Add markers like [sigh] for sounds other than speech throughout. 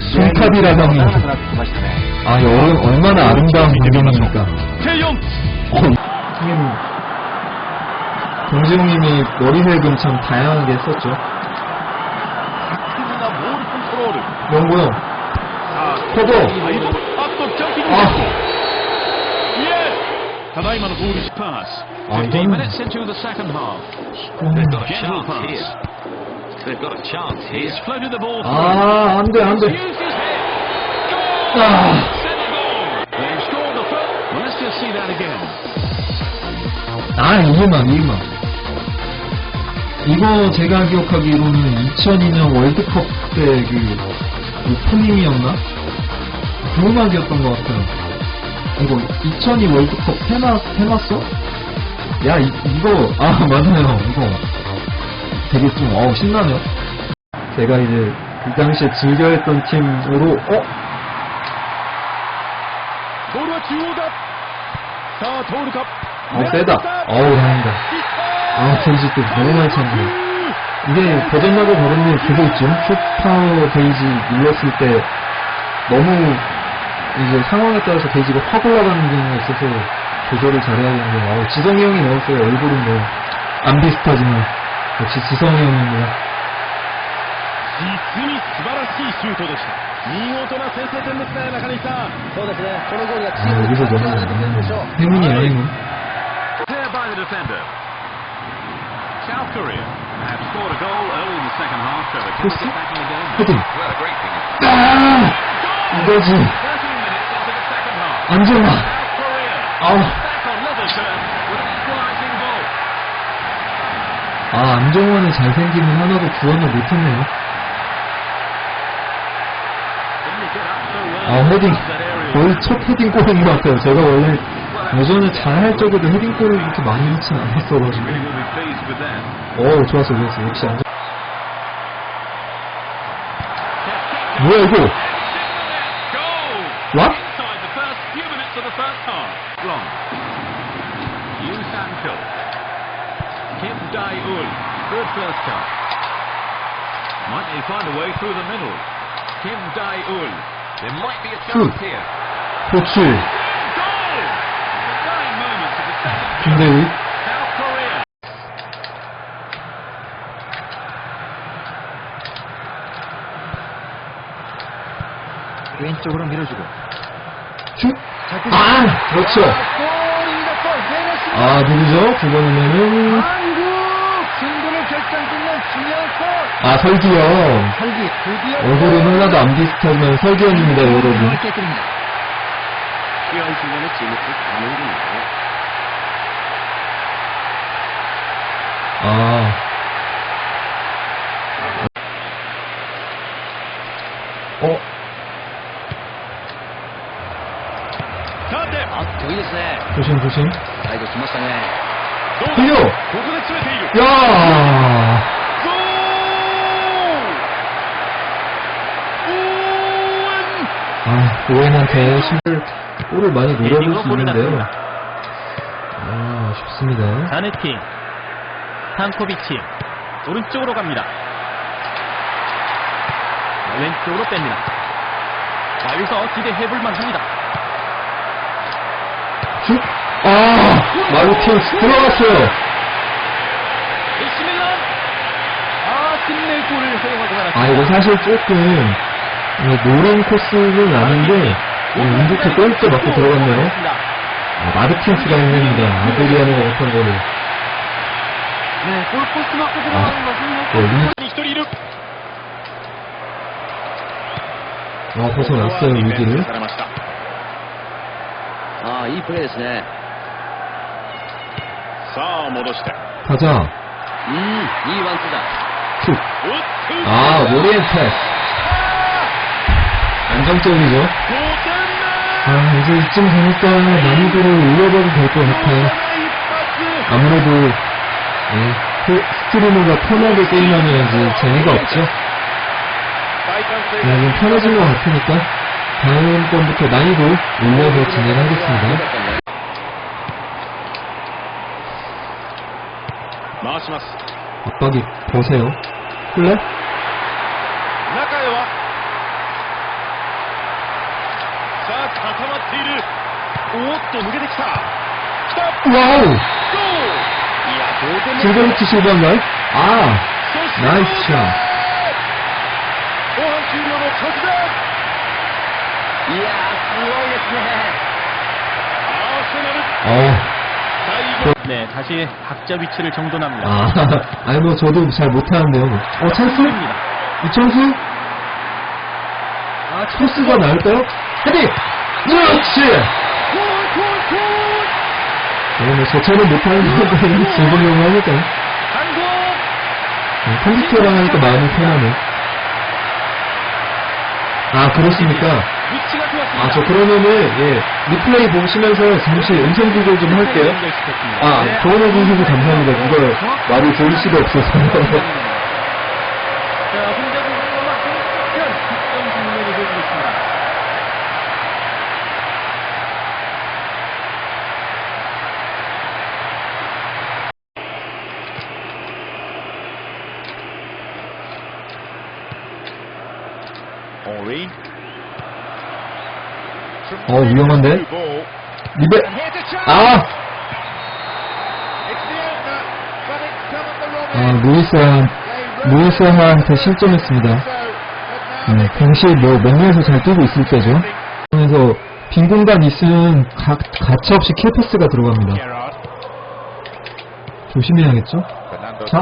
손탑이라더니 아 여름 아, 얼마나 아, 아름다운 풍경입니까? 공지웅님이 머리색은 참 다양하게 했었죠. 명고요. 포도 아. 아, 이건... They've got a chance. He's floated the ball. 아, 안 돼, 안 돼. 아. 아, 이만, 이만. 이거 제가 기억하기로는 2002년 월드컵 때 그 오프닝이었나? 그 음악이었던 것 같아요. 이거 2002 월드컵 테마, 테마송? 야, 이, 이거, 아, 맞아요. 이거 되게 좀 어우 신나네요. 제가 이제 그 당시에 즐겨했던 팀으로 어? 어 세다. 어우 다행이다. 아 데이지 또 너무 많이 찼네. 이게 버전나고 버전님 계속 있죠. 쇼파워 데이지 눌렀을 때 너무 이제 상황에 따라서 베이지가 확 올라가는 경우가 있어서 조절을 잘해야 되는데 아우 지성이 형이 넣었어요 얼굴은 뭐 안 비슷하지만 落ち着きそうに思うね実に素晴らしいシュートでした見事な先制点ですね中西さんそうですねこのゴールがチームに関係はないと思うんでしょうでもいいよ今 There by the defender South Korea have scored a goal early in the second half so they can get back in the game well a great thing ah どうぞ安全なあ 아, 안정환의 잘생김은 하나도 구원을 못했네요. 아, 헤딩. 거의 첫 헤딩 골인 것 같아요. 제가 원래 예전에 잘할 적에도 헤딩 골을 그렇게 많이 넣진 않았어가지고. 오, 좋았어, 좋았어. 역시 안정. 뭐야, 이거? The first few minutes of the first half. Wrong. Yu San-cho. Kim Dae-ul. Good first touch. Might they find a way through the middle? Kim Dae-ul. There might be a chance Good. here. 코치, Goal! The dying moments of the second 김대휘. South Korea. 왼쪽으로 밀어주고 슛! 아! 그렇죠. 골입니다 골 내렸습니다 아, 누구죠? 두 번이면은, 한국 승부를 결정짓는 중요한 골 아, 설기현. 설기 드디어 얼굴은 하나도 안 비슷하지만 설기현입니다, 여러분. 깨뜨립니다 이런 순간에 재밌을 가는군요 아. 어, さてあっといいですね 조심, 조심. 最後来ましたねどうだ 흘려! ここで詰めている 야! 아, 오웬한테 신발 골을 많이 노려볼 수 있는데요. 아, 아쉽습니다. 자네팅 탄코비치 오른쪽으로 갑니다 왼쪽으로 뺍니다 자 여기서 기대해볼 만 합니다 슛! 아! 마르티우스 들어갔어요! 에이시밀란 아 끝내 골을 허용하지 않았습니다 아, 이거 사실 조금, 노린 코스는 아닌데, 이거 운 좋게 골대 맞고 들어갔네요. 아, 마르티우스가 했습니다. 아들이 하는 것 같은 거를. 네 골포스트 맞고 아, 들어가는 것은 네, 운, 一人いる 아, 벗어났어요, 위기를. されましたああいいプレーですねさあ戻して 가자. うんいいワンツーだ 슛. おっと 아, 오리엔테스. 안정적이죠? 5点目 아, 이제 이쯤 되니까 난이도를 올려봐도 될 것 같아요. 아무래도, 예, 그 스트리머가 편하게 게임하면 이제 재미가 없죠. 네, 좀 편해진 것 같으니까, 다음번부터 난이도 올려서 진행하겠습니다. 回します 압박이 보세요. 플레? 固まっているおっと抜けてきたきたワオいや同点の 7번 라이트? 아, そして 나이스 後半 샷. 終了の直前いやー 어, すごいですねアーセナル最後네 다시 박자 위치를 정돈합니다. 아, [laughs] 아니 뭐 저도 잘 못하는데요. 뭐. 어, 찬스? 입니다. 이찬수? 아, 찬스가 나을까요? 헤딩! 그렇지! 어, 뭐 저처럼 못하는 하니까요. 한국 네, 컴퓨터랑 하니까 마음이 편하네. 아, 그렇습니까? 아, 저 그러면은, 예, 리플레이 보시면서 잠시 음성 비교 좀 할게요. 아, 조원호 선수도 감사합니다. 이걸 말을 들을 수가 없어서. 자, 혼자 득점 있습니다. 어, 위험한데? 리베, 아! 아, 루이스한, 루이스한테 실점했습니다. 네, 당시에 뭐, 맨유에서 잘 뛰고 있을 때죠. 그래서, 빈 공간 있으면 가, 가차없이 킬패스가 들어갑니다. 조심해야겠죠? 자.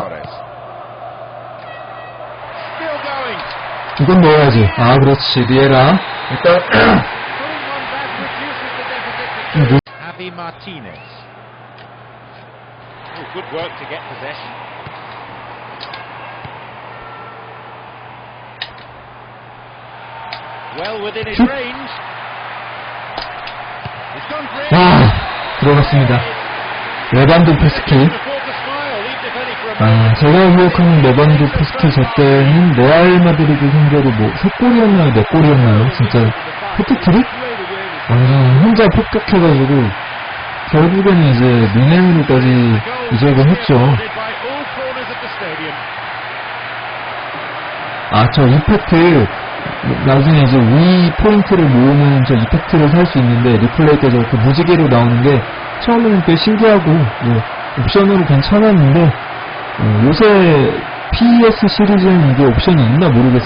이건 넣어야지. 아, 그렇지. 리에라. 일단, 좀 늦- Javi Martinez. Oh, good work to get possession. Well within his 슛. range. It's gone for it. 아, 들어갔습니다. 레반도프스키. Afford to smile, leave the penny for a moment. 아, 제가 기억하는 레반도프스키 저 때는 레알 마드리드 상대로 뭐, 세 골이었나요? 네 골이었나요? 진짜, 헤트트릭? 완전 혼자 폭격해가지고, 결국에는 이제, 미네으로까지 이적을 했죠. 아, 저 이펙트, 나중에 이제 위 포인트를 모으는 저 이펙트를 살 수 있는데, 리플레이 때 저렇게 무지개로 나오는 게, 처음에는 꽤 신기하고, 뭐, 옵션으로 괜찮았는데, 어, 요새 PS 시리즈는 이게 옵션이 있나 모르겠어요.